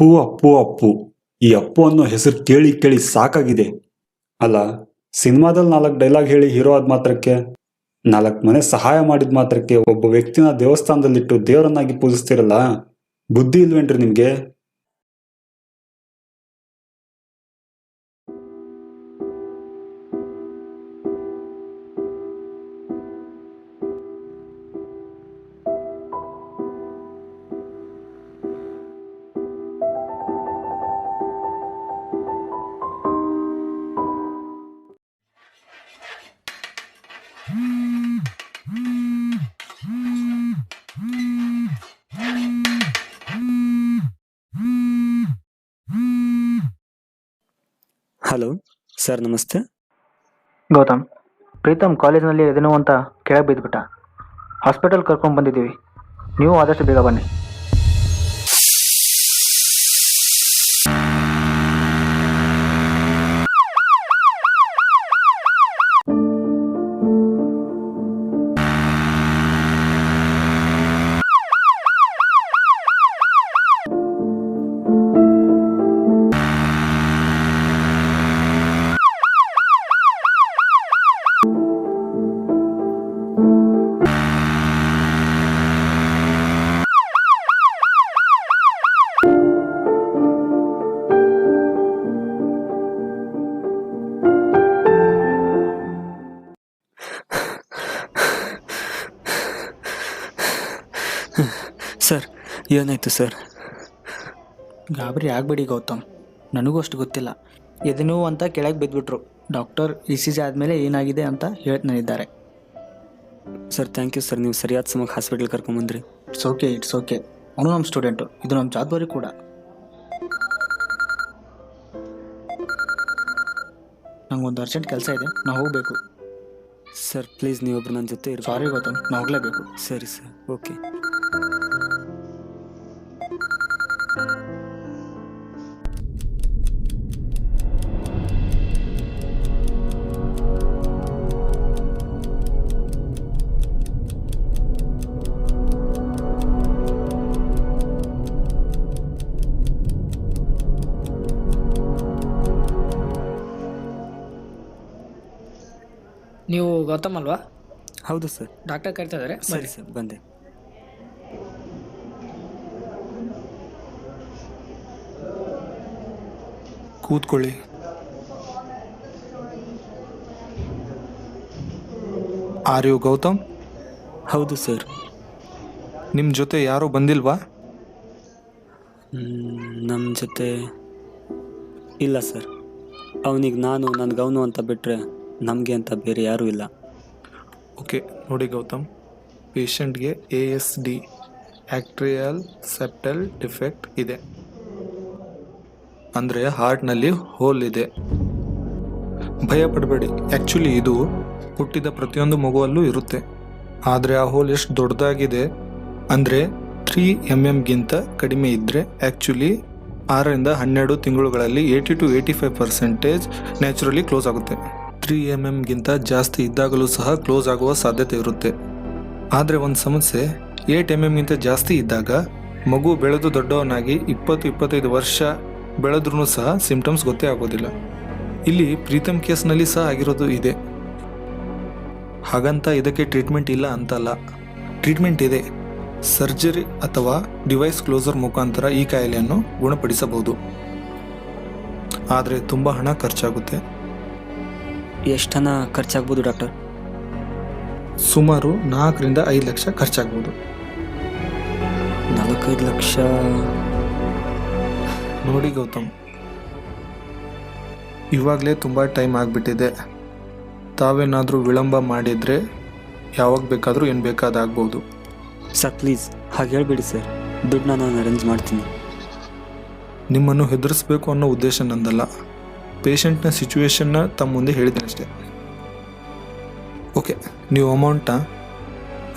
ಅಪ್ಪು ಅಪ್ಪು ಅಪ್ಪು ಈ ಅಪ್ಪು ಅನ್ನೋ ಹೆಸರು ಕೇಳಿ ಕೇಳಿ ಸಾಕಾಗಿದೆ. ಅಲ್ಲ ಸಿನಿಮಾದಲ್ಲಿ ನಾಲ್ಕು ಡೈಲಾಗ್ ಹೇಳಿ ಹೀರೋ ಆದ ಮಾತ್ರಕ್ಕೆ? ನಾಲ್ಕು ಮನೆ ಸಹಾಯ ಮಾಡಿದ ಮಾತ್ರಕ್ಕೆ ಒಬ್ಬ ವ್ಯಕ್ತಿನ ದೇವಸ್ಥಾನದಲ್ಲಿಟ್ಟು ದೇವರನ್ನಾಗಿ ಪೂಜಿಸ್ತಿರಲ್ಲ? ಬುದ್ಧಿ ಇಲ್ವೇನ್ರಿ ನಿಮ್ಗೆ? ಸರ್, ನಮಸ್ತೆ. ಗೌತಮ್, ಪ್ರೀತಮ್ ಕಾಲೇಜ್ನಲ್ಲಿ ಎದೇನೋ ಅಂತ ಕೆಳಗೆ ಬಿದ್ದುಬಿಟ್ಟ ಹಾಸ್ಪಿಟಲ್ ಕರ್ಕೊಂಡು ಬಂದಿದ್ದೀವಿ ನೀವು ಆದಷ್ಟು ಬೇಗ ಬನ್ನಿ. ಸರ್ ಏನಾಯಿತು ಸರ್? ಗಾಬರಿ ಆಗಬೇಡಿ ಗೌತಮ್. ನನಗೂ ಅಷ್ಟು ಗೊತ್ತಿಲ್ಲ. ಎದೆನೋ ಅಂತ ಕೆಳಗೆ ಬಿದ್ದುಬಿಟ್ರು ಡಾಕ್ಟರ್ ಇ ಸಿ ಜಿ ಆದಮೇಲೆ ಏನಾಗಿದೆ ಅಂತ ಹೇಳ್ತಾನಿದ್ದಾರೆ ಸರ್ ಥ್ಯಾಂಕ್ ಯು ಸರ್. ನೀವು ಸರಿಯಾದ ಸಮಯಕ್ಕೆ ಹಾಸ್ಪಿಟ್ಲ್ ಕರ್ಕೊಂಬಂದ್ರಿ ಇಟ್ಸ್ ಓಕೆ ಇಟ್ಸ್ ಓಕೆ ಅವನು ನಮ್ಮ ಸ್ಟೂಡೆಂಟು ಇದು ನಮ್ಮ ಜಾದ್ವರಿ ಕೂಡ. ನಂಗೊಂದು ಅರ್ಜೆಂಟ್ ಕೆಲಸ ಇದೆ. ನಾವು ಹೋಗಬೇಕು. ಸರ್ ಪ್ಲೀಸ್ ನೀವೊಬ್ರು ನನ್ನ ಜೊತೆ ಇರಿ ಸಾರಿ ಗೌತಮ್ ನಾವು ಹೋಗಲೇಬೇಕು. ಸರಿ ಸರ್. ಓಕೆ ಗೌತಮ್ ಅಲ್ವಾ? ಹೌದು ಸರ್. ಡಾಕ್ಟರ್ ಕರಿತಾ ಇದ್ದಾರೆ. ಸರಿ ಸರ್ ಬಂದೆ. ಕೂತ್ಕೊಳ್ಳಿ. Are you Gautam? ಹೌದು ಸರ್. ನಿಮ್ಮ ಜೊತೆ ಯಾರೂ ಬಂದಿಲ್ವಾ? ನಮ್ಮ ಜೊತೆ ಇಲ್ಲ ಸರ್. ಅವನಿಗೆ ನಾನು ನನ್ನ ಗೌನು ಅಂತ ಬಿಟ್ಟರೆ ನಮಗೆ ಅಂತ ಬೇರೆ ಯಾರೂ ಇಲ್ಲ. ಓಕೆ, ನೋಡಿ ಗೌತಮ್. ಪೇಷಂಟ್ಗೆ A S D atrial septal defect ಇದೆ. ಅಂದರೆ ಹಾರ್ಟ್ನಲ್ಲಿ ಹೋಲ್ ಇದೆ. ಭಯ ಪಡಬೇಡಿ. ಆ್ಯಕ್ಚುಲಿ ಇದು ಹುಟ್ಟಿದ ಪ್ರತಿಯೊಂದು ಮಗುವಲ್ಲೂ ಇರುತ್ತೆ. ಆದರೆ ಆ ಹೋಲ್ ಎಷ್ಟು ದೊಡ್ಡದಾಗಿದೆ ಅಂದರೆ ತ್ರೀ ಎಂ ಎಮ್ಗಿಂತ ಕಡಿಮೆ ಇದ್ದರೆ ಆ್ಯಕ್ಚುಲಿ ಆರರಿಂದ ಹನ್ನೆರಡು ತಿಂಗಳುಗಳಲ್ಲಿ eighty to eighty five percentage naturally close ಆಗುತ್ತೆ. ತ್ರೀ ಎಂ ಎಮ್ಗಿಂತ ಜಾಸ್ತಿ ಇದ್ದಾಗಲೂ ಸಹ ಕ್ಲೋಸ್ ಆಗುವ ಸಾಧ್ಯತೆ ಇರುತ್ತೆ. ಆದರೆ ಒಂದು ಸಮಸ್ಯೆ, ಏಟ್ ಎಂ ಎಮ್ಗಿಂತ ಜಾಸ್ತಿ ಇದ್ದಾಗ ಮಗು ಬೆಳೆದು ದೊಡ್ಡವನಾಗಿ ಇಪ್ಪತ್ತು ಇಪ್ಪತ್ತೈದು ವರ್ಷ ಬೆಳೆದ್ರೂ ಸಹ ಸಿಂಪ್ಟಮ್ಸ್ ಗೊತ್ತೇ ಆಗೋದಿಲ್ಲ. ಇಲ್ಲಿ ಪ್ರೀತಮ್ ಕೇಸ್ನಲ್ಲಿ ಸಹ ಆಗಿರೋದು ಇದೆ. ಹಾಗಂತ ಇದಕ್ಕೆ ಟ್ರೀಟ್ಮೆಂಟ್ ಇಲ್ಲ ಅಂತಲ್ಲ. ಟ್ರೀಟ್ಮೆಂಟ್ ಇದೆ. ಸರ್ಜರಿ ಅಥವಾ ಡಿವೈಸ್ ಕ್ಲೋಸರ್ ಮುಖಾಂತರ ಈ ಕಾಯಿಲೆಯನ್ನು ಗುಣಪಡಿಸಬಹುದು. ಆದರೆ ತುಂಬ ಹಣ ಖರ್ಚಾಗುತ್ತೆ. ಎಷ್ಟು ಹಣ ಖರ್ಚಾಗ್ಬೋದು ಡಾಕ್ಟರ್? ಸುಮಾರು ನಾಲ್ಕರಿಂದ ಐದು ಲಕ್ಷ ಖರ್ಚಾಗ್ಬೋದು. ನಾಲ್ಕೈದು ಲಕ್ಷ? ನೋಡಿ ಗೌತಮ್ ಇವಾಗಲೇ ತುಂಬ ಟೈಮ್ ಆಗಿಬಿಟ್ಟಿದೆ. ತಾವೇನಾದರೂ ವಿಳಂಬ ಮಾಡಿದರೆ ಯಾವಾಗ ಬೇಕಾದರೂ ಏನು ಬೇಕಾದಾಗ್ಬೋದು ಸರ್ ಪ್ಲೀಸ್ ಹಾಗೆ ಹೇಳ್ಬೇಡಿ ಸರ್. ದುಡ್ಡನ್ನ ನಾನು ಅರೇಂಜ್ ಮಾಡ್ತೀನಿ. ನಿಮ್ಮನ್ನು ಹೆದರಿಸ್ಬೇಕು ಅನ್ನೋ ಉದ್ದೇಶ ನಂದಲ್ಲ. ಪೇಷಂಟ್ನ ಸಿಚುವೇಶನ್ನ ತಮ್ಮ ಮುಂದೆ ಹೇಳಿದ್ದೀನಿ ಅಷ್ಟೇ. ಓಕೆ ನೀವು ಅಮೌಂಟ್ನ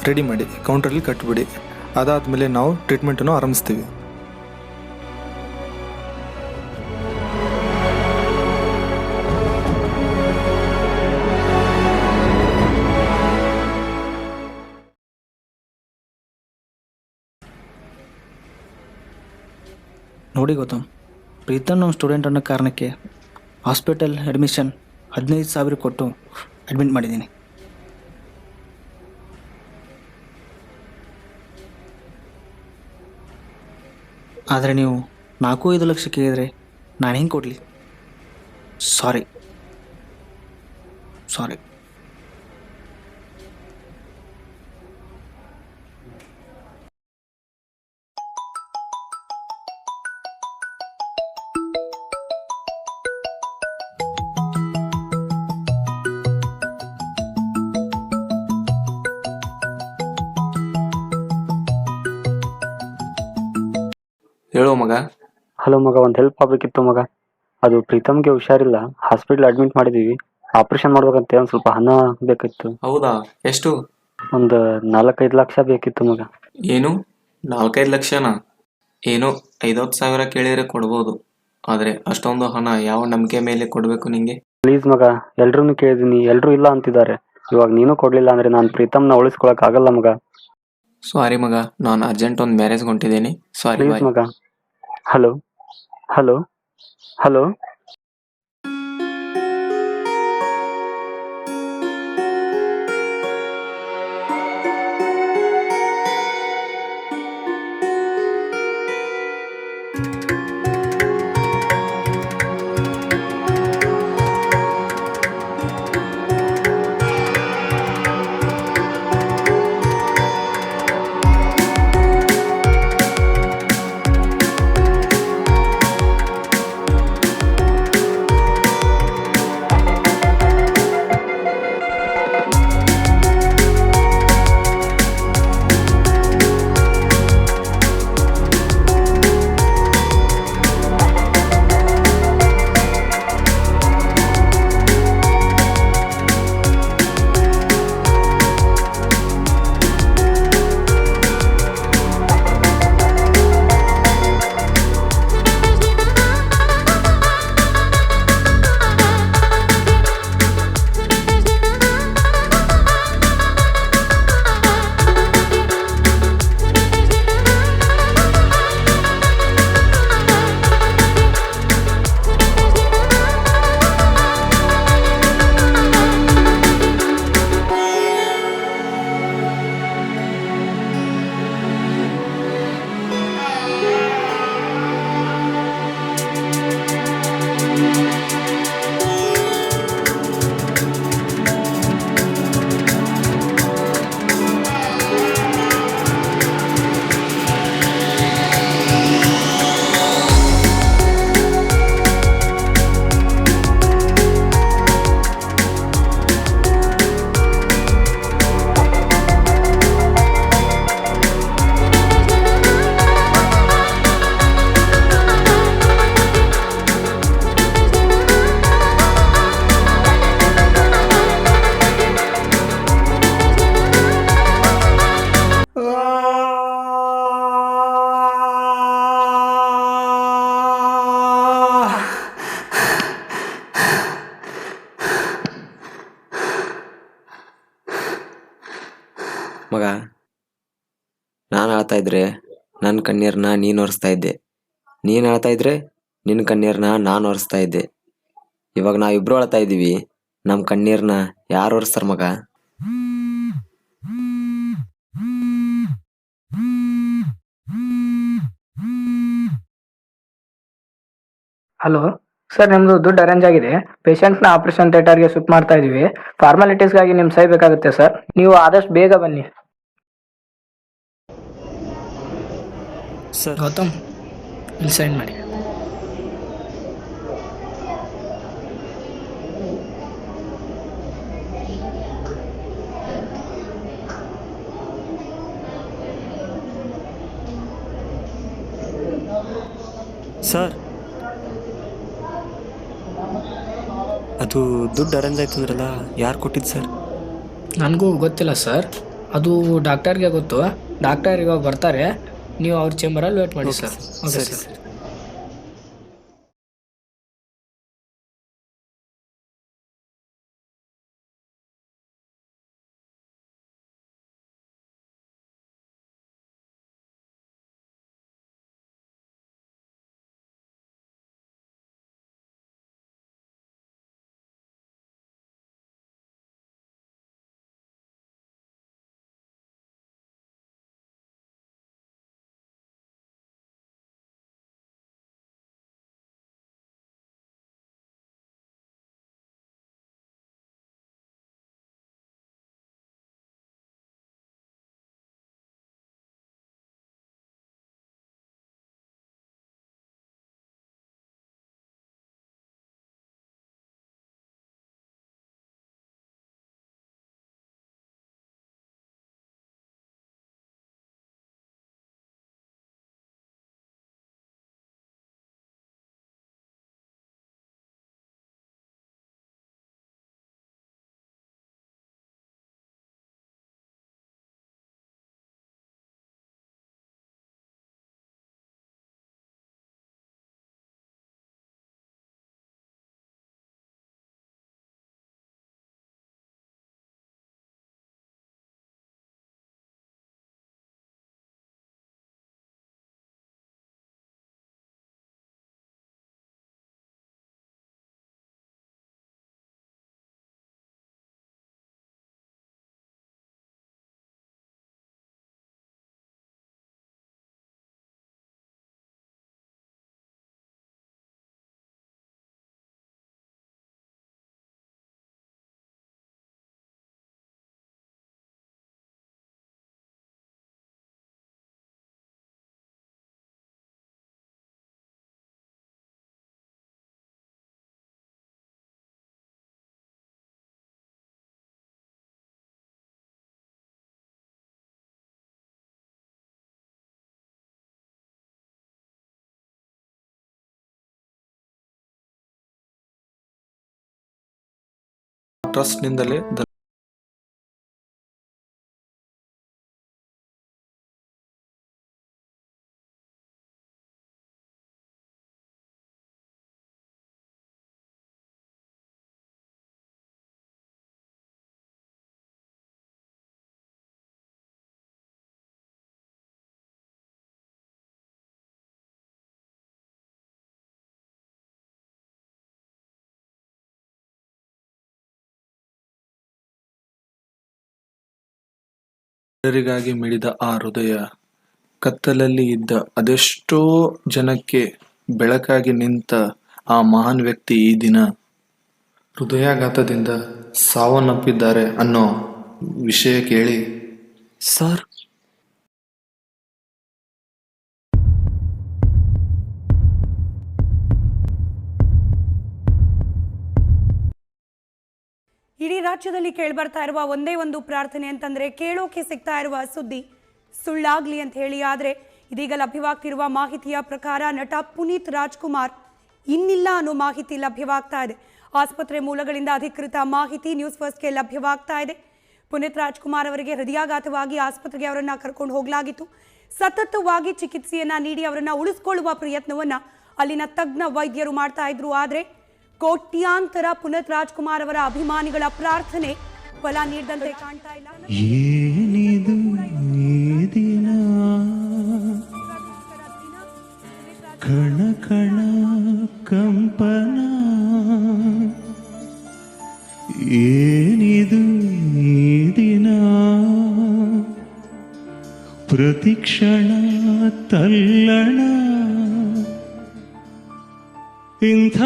ರೆಡಿ ಮಾಡಿ ಕೌಂಟ್ರಲ್ಲಿ ಕಟ್ಬಿಡಿ. ಅದಾದಮೇಲೆ ನಾವು ಟ್ರೀಟ್ಮೆಂಟನ್ನು ಆರಂಭಿಸ್ತೀವಿ. ನೋಡಿ ಗೌತಮ್ ಪ್ರೀತಮ್ ನಮ್ಮ ಸ್ಟೂಡೆಂಟ್ ಅನ್ನೋ ಕಾರಣಕ್ಕೆ ಹಾಸ್ಪಿಟಲ್ ಅಡ್ಮಿಷನ್ ಹದಿನೈದು ಸಾವಿರ ಕೊಟ್ಟು ಅಡ್ಮಿಟ್ ಮಾಡಿದ್ದೀನಿ. ಆದರೆ ನೀವು ನಾಲ್ಕು ಐದು ಲಕ್ಷ ಕೇಳಿದರೆ ನಾನು ಹೆಂಗೆ ಕೊಡಲಿ? ಸಾರಿ ಸಾರಿ ಹಲೋ ಮಗ ಒಂದು ಹೆಲ್ಪ್ ಆಗಬೇಕಿತ್ತು ಮಗ. ಅದು ಪ್ರೀತಮ್ಗೆ ಹುಷಾರಿಲ್ಲ. ಹಾಸ್ಪಿಟ್ಲ್ ಅಡ್ಮಿಟ್ ಮಾಡಿದೀವಿ. ಆಪರೇಷನ್ ಮಾಡ್ಬೇಕಂತ ಒಂದು ಸ್ವಲ್ಪ ಹಣ ಬೇಕಿತ್ತು. ಹೌದಾ? ಎಷ್ಟು? ಒಂದು ನಾಲ್ಕೈದು ಲಕ್ಷ ಬೇಕಿತ್ತು ಮಗ. ಏನು? ನಾಲ್ಕೈದು ಲಕ್ಷನಾ? ಏನು ಐದತ್ತು ಸಾವಿರ ಕೇಳಿದ್ರೆ ಕೊಡ್ಬೋದು. ಆದರೆ ಅಷ್ಟೊಂದು ಹಣ ಯಾವ ನಂಬಿಕೆ ಮೇಲೆ ಕೊಡಬೇಕು ನಿಂಗೆ? ಪ್ಲೀಸ್ ಮಗ ಎಲ್ರೂ ಕೇಳಿದೀನಿ. ಎಲ್ಲರೂ ಇಲ್ಲ ಅಂತಿದ್ದಾರೆ. ಇವಾಗ ನೀನು ಕೊಡಲಿಲ್ಲ ಅಂದ್ರೆ ನಾನು ಪ್ರೀತಮ್ನ ಉಳಿಸ್ಕೊಳಕ್ ಆಗಲ್ಲ ಮಗ. ಸಾರಿ ಮಗ ನಾನು ಅರ್ಜೆಂಟ್ ಒಂದು ಮ್ಯಾರೇಜ್ ಹೊಂಟಿದ್ದೀನಿ ಸಾರಿ ಪ್ಲೀಸ್ ಮಗ. ಹಲೋ ಹಲೋ ಹಲೋ ಮಗ, ನಾನು ಅಳ್ತಾ ಇದ್ರೆ ನನ್ನ ಕಣ್ಣೀರನ್ನ ನೀನು ಒರೆಸ್ತಾ ಇದ್ದೆ. ನೀನು ಅಳ್ತಾ ಇದ್ರೆ ನಿನ್ನ ಕಣ್ಣೀರನ್ನ ನಾನು ಒರೆಸ್ತಾ ಇದ್ದೆ. ಇವಾಗ ನಾವಿಬ್ರು ಅಳ್ತಾ ಇದ್ದೀವಿ. ನಮ್ಮ ಕಣ್ಣೀರನ್ನ ಯಾರು ಒರೆಸ್ತಾರ ಮಗ? ಹಲೋ, ಸರ್, ನಿಮ್ದು ದುಡ್ಡು ಅರೇಂಜ್ ಆಗಿದೆ. ಪೇಷಂಟ್ನ ಆಪರೇಷನ್ ಥಿಯೇಟರ್ಗೆ ಶಿಫ್ಟ್ ಮಾಡ್ತಾ ಇದ್ದೀವಿ. ಫಾರ್ಮಾಲಿಟೀಸ್ಗಾಗಿ ನಿಮ್ಮ ಸಹಿ ಬೇಕಾಗುತ್ತೆ, ಸರ್. ನೀವು ಆದಷ್ಟು ಬೇಗ ಬನ್ನಿ. ಸರ್. ಗೌತಮ್, ಇಲ್ಲಿ ಸೈನ್ ಮಾಡಿ. ಸರ್. ಅದು ದುಡ್ಡು ಅರೇಂಜ್ ಆಯ್ತು ಅಂದ್ರಲ್ಲ ಯಾರು ಕೊಟ್ಟಿದ್ದು ಸರ್? ನನಗೂ ಗೊತ್ತಿಲ್ಲ ಸರ್. ಅದು ಡಾಕ್ಟರ್ಗೆ ಗೊತ್ತು. ಡಾಕ್ಟರ್ ಇವಾಗ ಬರ್ತಾರೆ. ನೀವು ಅವ್ರ ಚೇಂಬರಲ್ಲಿ ವೇಟ್ ಮಾಡಿ ಸರ್ ಓಕೆ ಸರಿ. ಟ್ರಸ್ಟ್ನಿಂದಲೇ ಇತರರಿಗಾಗಿ ಮಿಡಿದ ಆ ಹೃದಯ ಕತ್ತಲಲ್ಲಿ ಇದ್ದ ಅದೆಷ್ಟೋ ಜನಕ್ಕೆ ಬೆಳಕಾಗಿ ನಿಂತ ಆ ಮಹಾನ್ ವ್ಯಕ್ತಿ ಈ ದಿನ ಹೃದಯಾಘಾತದಿಂದ ಸಾವನ್ನಪ್ಪಿದ್ದಾರೆ ಅನ್ನೋ ವಿಷಯ ಕೇಳಿ, ಸರ್ ಇಡೀ ರಾಜ್ಯದಲ್ಲಿ ಕೇಳ್ಬರ್ತಾ ಇರುವ ಒಂದೇ ಒಂದು ಪ್ರಾರ್ಥನೆ ಅಂತಂದ್ರೆ ಕೇಳೋಕೆ ಸಿಗ್ತಾ ಇರುವ ಸುದ್ದಿ. ಸುಳ್ಳಾಗ್ಲಿ ಅಂತ ಹೇಳಿ, ಆದ್ರೆ ಇದೀಗ ಲಭ್ಯವಾಗ್ತಿರುವ ಮಾಹಿತಿಯ ಪ್ರಕಾರ ನಟ ಪುನೀತ್ ರಾಜ್ಕುಮಾರ್ ಇನ್ನಿಲ್ಲ ಅನ್ನೋ ಮಾಹಿತಿ ಲಭ್ಯವಾಗ್ತಾ ಇದೆ. ಆಸ್ಪತ್ರೆ ಮೂಲಗಳಿಂದ ಅಧಿಕೃತ ಮಾಹಿತಿ ನ್ಯೂಸ್ ಫಸ್ಟ್ಗೆ ಲಭ್ಯವಾಗ್ತಾ ಇದೆ. ಪುನೀತ್ ರಾಜ್ಕುಮಾರ್ ಅವರಿಗೆ ಹೃದಯಾಘಾತವಾಗಿ ಆಸ್ಪತ್ರೆಗೆ ಅವರನ್ನ ಕರ್ಕೊಂಡು ಹೋಗಲಾಗಿತ್ತು. ಸತತವಾಗಿ ಚಿಕಿತ್ಸೆಯನ್ನ ನೀಡಿ ಅವರನ್ನ ಉಳಿಸ್ಕೊಳ್ಳುವ ಪ್ರಯತ್ನವನ್ನ ಅಲ್ಲಿನ ತಜ್ಞ ವೈದ್ಯರು ಮಾಡ್ತಾ ಇದ್ರು. ಆದ್ರೆ ಕೋಟ್ಯಾಂತರ ಪುನತ್ ರಾಜ್ಕುಮಾರ್ ಅವರ ಅಭಿಮಾನಿಗಳ ಪ್ರಾರ್ಥನೆ ಫಲ ನೀಡದಂತೆ ಕಾಣ್ತಾ ಇಲ್ಲ. ಏನಿದು ದಿನ? ಕಣ ಕಣ ಕಂಪನ. ಏನಿದು ದಿನ? ಪ್ರತಿಕ್ಷಣ ತಲ್ಲಣ. ಇಂಥ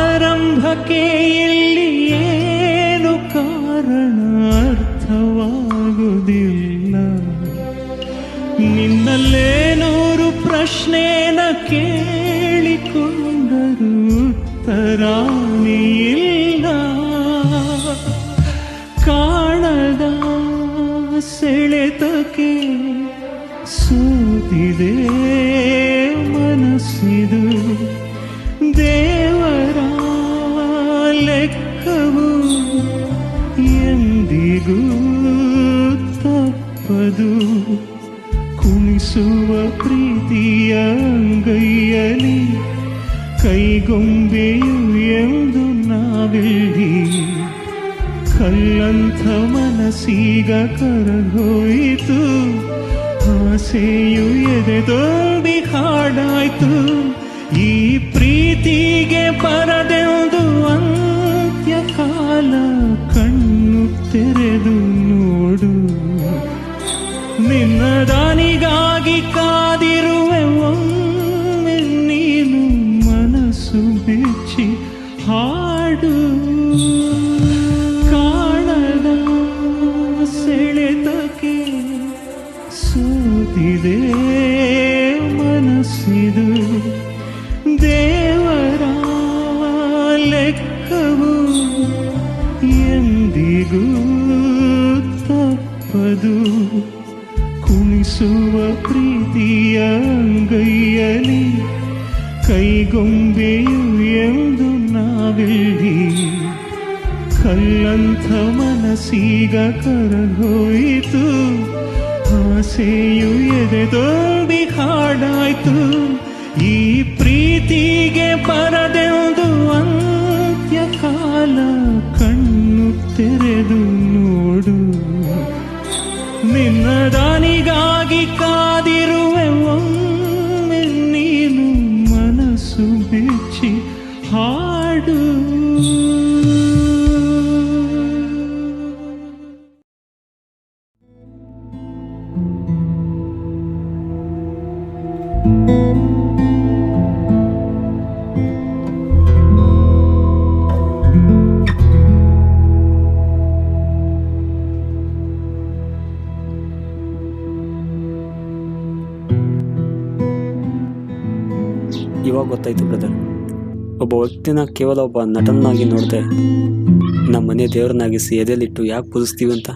ಆರಂಭಕ್ಕೆ ಇಲ್ಲಿ ಏನು ಕಾರಣ ಅರ್ಥವಾಗುವುದಿಲ್ಲ ನಿನ್ನಲ್ಲೇ ನೂರು ಪ್ರಶ್ನೆನ ಕೇಳಿಕೊಂಡರು ಉತ್ತರಾನೇ ಇಲ್ಲ ಕೈಗೊಂಬೆಯು ಎಂದು ನಾವಿಲ್ಲಿ ಕಲ್ಲಂಥ ಮನಸ್ಸೀಗ ಕರಗೋಯಿತು. ಆಸೆಯು ಎದೆ ತುಂಬಿ ಹಾಡಾಯ್ತು. ಈ ಪ್ರೀತಿಗೆ ಬರದೆಂದು ಅಂತ್ಯಕಾಲ ಕಣ್ಣು ತೆರೆದು ನೋಡು. ನಿನ್ನ ದಾನಿಗಾಗಿ ಕಾದಿರುವೆ ಎಂದಿಗೂ ತಪ್ಪದು ಕುಣಿಸುವ ಪ್ರೀತಿಯ ಅಂಗೈಯಲಿ, ಕೈಗೊಂಬೆಯು ಎಂದು ನಾವಿಲ್ಲಿ. ಕಲ್ಲಂಥ ಮನಸ್ಸೀಗ ಕರಗೋಯಿತು, ಆಸೆಯು ಎದೆ ಹಾಡಾಯ್ತು. ಈ ಪ್ರೀತಿಗೆ ಬರದೆಂದು ಅಂತ್ಯಕಾಲ ಕಣ್ಣು ತೆರೆದು ನಿನ್ನ ಒಬ್ಬ ಕೇವಲ ಒಬ್ಬ ನಟನಾಗಿ ನೋಡದೆ ನಮ್ಮ ಮನೆ ದೇವರನ್ನಾಗಿಸಿ ಎದೆಲಿಟ್ಟು ಯಾಕೆ ಪೂಜಿಸ್ತೀವಿ ಅಂತ?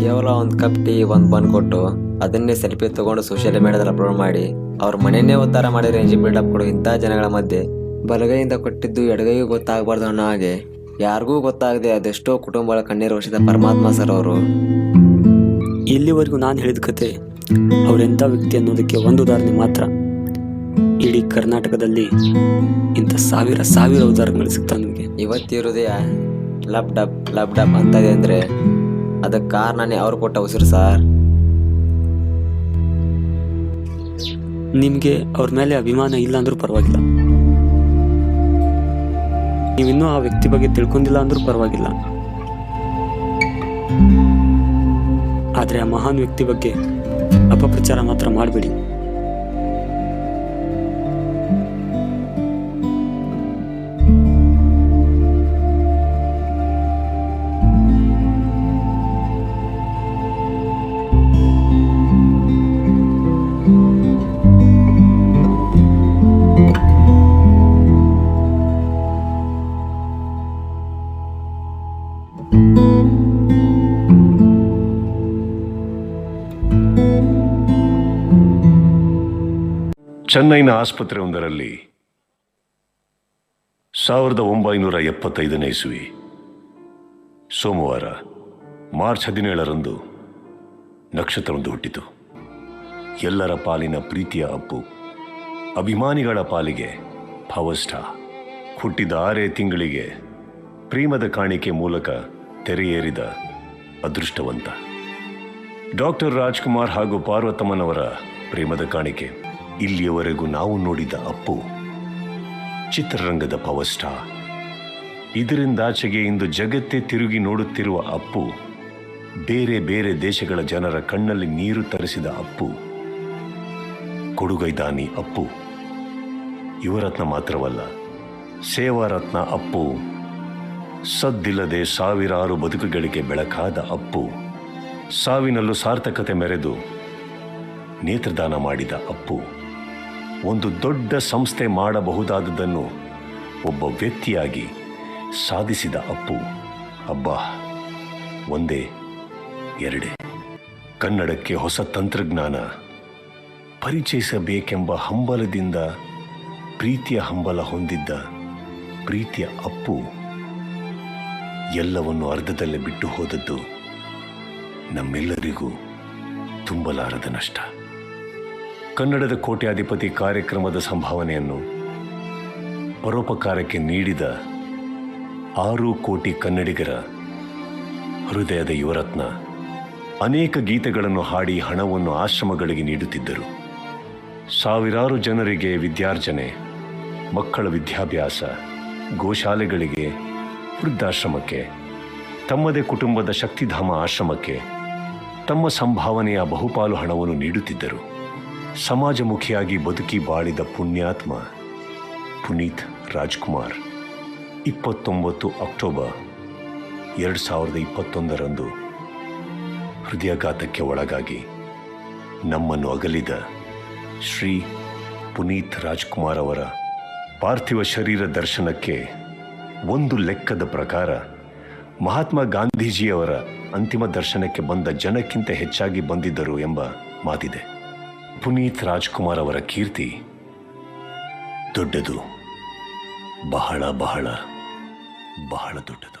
ಕೇವಲ ಒಂದು ಕಪ್ ಟೀ ಒಂದು ಬನ್ ಕೊಟ್ಟು ಅದನ್ನೇ ಸೆಲ್ಫಿ ತಗೊಂಡು ಸೋಷಿಯಲ್ ಮೀಡಿಯಾದಲ್ಲಿ ಅಪ್ಲೋಡ್ ಮಾಡಿ ಅವ್ರ ಮನೆಯನ್ನೇ ಉದ್ಧಾರ ಮಾಡಿ ಎಂಜಿ ಬಿಲ್ಡಪ್ ಕೊಡು ಇಂಥ ಜನಗಳ ಮಧ್ಯೆ ಬಲಗೈಯಿಂದ ಕೊಟ್ಟಿದ್ದು ಎಡಗೈಗೂ ಗೊತ್ತಾಗಬಾರ್ದು ಅನ್ನೋ ಹಾಗೆ ಯಾರಿಗೂ ಗೊತ್ತಾಗದೆ ಅದೆಷ್ಟೋ ಕುಟುಂಬಗಳ ಕಣ್ಣೀರು ವರ್ಷದ ಪರಮಾತ್ಮ ಸರ್ ಅವರು. ಇಲ್ಲಿವರೆಗೂ ನಾನು ಹೇಳಿದ ಕತೆ ಅವರೆಂಥ ವ್ಯಕ್ತಿ ಅನ್ನೋದಕ್ಕೆ ಒಂದು ಉದಾಹರಣೆ ಮಾತ್ರ. ಇಡೀ ಕರ್ನಾಟಕದಲ್ಲಿ ಇಂಥ ಸಾವಿರ ಸಾವಿರ ಉದಾಹರಣೆಗಳು ಸಿಗ್ತಾವೆ ನಿಮಗೆ. ಇವತ್ತಿ ಹೃದಯ ಲಬ್ ಡಬ್ ಲಬ್ ಡಬ್ ಅಂತದೆ ಅಂದ್ರೆ ಅದಕ್ಕೆ ಕಾರಣನೇ ಅವ್ರು ಕೊಟ್ಟ ಉಸಿರು ಸರ್. ನಿಮಗೆ ಅವ್ರ ಮೇಲೆ ಅಭಿಮಾನ ಇಲ್ಲ ಅಂದ್ರೂ ಪರವಾಗಿಲ್ಲ. ನೀವಿನ್ನೂ ಆ ವ್ಯಕ್ತಿ ಬಗ್ಗೆ ತಿಳ್ಕೊಂಡಿಲ್ಲ ಅಂದ್ರೂ ಪರವಾಗಿಲ್ಲ. ಆದರೆ ಆ ಮಹಾನ್ ವ್ಯಕ್ತಿ ಬಗ್ಗೆ ಅಪಪ್ರಚಾರ ಮಾತ್ರ ಮಾಡಬೇಡಿ. ಚೆನ್ನೈನ ಆಸ್ಪತ್ರೆಯೊಂದರಲ್ಲಿ ಸಾವಿರದ ಒಂಬೈನೂರ ಎಪ್ಪತ್ತೈದನೇ ಇಸುವಿ. ಸೋಮವಾರ, ಮಾರ್ಚ್ ಹದಿನೇಳರಂದು ನಕ್ಷತ್ರವೊಂದು ಹುಟ್ಟಿತು. ಎಲ್ಲರ ಪಾಲಿನ ಪ್ರೀತಿಯ ಅಪ್ಪು, ಅಭಿಮಾನಿಗಳ ಪಾಲಿಗೆ ಸ್ಟಾರ್ ಹುಟ್ಟಿದ ಆರೇ ತಿಂಗಳಿಗೆ ಪ್ರೇಮದ ಕಾಣಿಕೆ ಮೂಲಕ ತೆರೆಯೇರಿದ ಅದೃಷ್ಟವಂತ. ಡಾಕ್ಟರ್ ರಾಜ್ಕುಮಾರ್ ಹಾಗೂ ಪಾರ್ವತಮ್ಮನವರ ಪ್ರೇಮದ ಕಾಣಿಕೆ. ಇಲ್ಲಿಯವರೆಗೂ ನಾವು ನೋಡಿದ ಅಪ್ಪು, ಚಿತ್ರರಂಗದ ಪವರ್ ಇದರಿಂದಾಚೆಗೆ ಇಂದು ಜಗತ್ತೇ ತಿರುಗಿ ನೋಡುತ್ತಿರುವ ಅಪ್ಪು, ಬೇರೆ ಬೇರೆ ದೇಶಗಳ ಜನರ ಕಣ್ಣಲ್ಲಿ ನೀರು ತರಿಸಿದ ಅಪ್ಪು. ಕೊಡುಗೈದಾನಿ ಅಪ್ಪು, ಯುವರತ್ನ ಮಾತ್ರವಲ್ಲ, ಸೇವಾರತ್ನ ಅಪ್ಪು, ಸದ್ದಿಲ್ಲದೆ ಸಾವಿರಾರು ಬದುಕುಗಳಿಗೆ ಬೆಳಕಾದ ಅಪ್ಪು, ಸಾವಿನಲ್ಲೂ ಸಾರ್ಥಕತೆ ಮೆರೆದು ನೇತ್ರದಾನ ಮಾಡಿದ ಅಪ್ಪು. ಒಂದು ದೊಡ್ಡ ಸಂಸ್ಥೆ ಮಾಡಬಹುದಾದದನ್ನು ಒಬ್ಬ ವ್ಯಕ್ತಿಯಾಗಿ ಸಾಧಿಸಿದ ಅಪ್ಪು. ಅಬ್ಬಾ, ಒಂದೇ, ಎರಡೇ. ಕನ್ನಡಕ್ಕೆ ಹೊಸ ತಂತ್ರಜ್ಞಾನ. ಪರಿಚಯಿಸಬೇಕೆಂಬ ಹಂಬಲದಿಂದ ಪ್ರೀತಿಯ ಹಂಬಲ ಹೊಂದಿದ್ದ ಪ್ರೀತಿಯ ಅಪ್ಪು ಎಲ್ಲವನ್ನು ಅರ್ಧದಲ್ಲೇ ಬಿಟ್ಟು ಹೋದದ್ದು ನಮ್ಮೆಲ್ಲರಿಗೂ ತುಂಬಲಾರದ ನಷ್ಟ. ಕನ್ನಡದ ಕೋಟ್ಯಾಧಿಪತಿ ಕಾರ್ಯಕ್ರಮದ ಸಂಭಾವನೆಯನ್ನು ಪರೋಪಕಾರಕ್ಕೆ ನೀಡಿದ ಆರು ಕೋಟಿ ಕನ್ನಡಿಗರ ಹೃದಯದ ಯುವರತ್ನ. ಅನೇಕ ಗೀತೆಗಳನ್ನು ಹಾಡಿ ಹಣವನ್ನು ಆಶ್ರಮಗಳಿಗೆ ನೀಡುತ್ತಿದ್ದರು. ಸಾವಿರಾರು ಜನರಿಗೆ ವಿದ್ಯಾರ್ಜನೆ, ಮಕ್ಕಳ ವಿದ್ಯಾಭ್ಯಾಸ, ಗೋಶಾಲೆಗಳಿಗೆ, ವೃದ್ಧಾಶ್ರಮಕ್ಕೆ, ತಮ್ಮದೇ ಕುಟುಂಬದ ಶಕ್ತಿಧಾಮ ಆಶ್ರಮಕ್ಕೆ ತಮ್ಮ ಸಂಭಾವನೆಯ ಬಹುಪಾಲು ಹಣವನ್ನು ನೀಡುತ್ತಿದ್ದರು. ಸಮಾಜಮುಖಿಯಾಗಿ ಬದುಕಿ ಬಾಳಿದ ಪುಣ್ಯಾತ್ಮ ಪುನೀತ್ ರಾಜ್ಕುಮಾರ್. ಇಪ್ಪತ್ತೊಂಬತ್ತು ಅಕ್ಟೋಬರ್ ಎರಡು ಸಾವಿರದ ಇಪ್ಪತ್ತೊಂದರಂದು ಹೃದಯಾಘಾತಕ್ಕೆ ಒಳಗಾಗಿ ನಮ್ಮನ್ನು ಅಗಲಿದ ಶ್ರೀ ಪುನೀತ್ ರಾಜ್ಕುಮಾರ್ ಅವರ ಪಾರ್ಥಿವ ಶರೀರ ದರ್ಶನಕ್ಕೆ ಒಂದು ಲೆಕ್ಕದ ಪ್ರಕಾರ ಮಹಾತ್ಮ ಗಾಂಧೀಜಿಯವರ ಅಂತಿಮ ದರ್ಶನಕ್ಕೆ ಬಂದ ಜನಕ್ಕಿಂತ ಹೆಚ್ಚಾಗಿ ಬಂದಿದ್ದರು ಎಂಬ ಮಾತಿದೆ. ಪುನೀತ್ ರಾಜ್ಕುಮಾರ್ ಅವರ ಕೀರ್ತಿ ದೊಡ್ಡದು. ಬಹಳ ಬಹಳ ಬಹಳ ದೊಡ್ಡದು.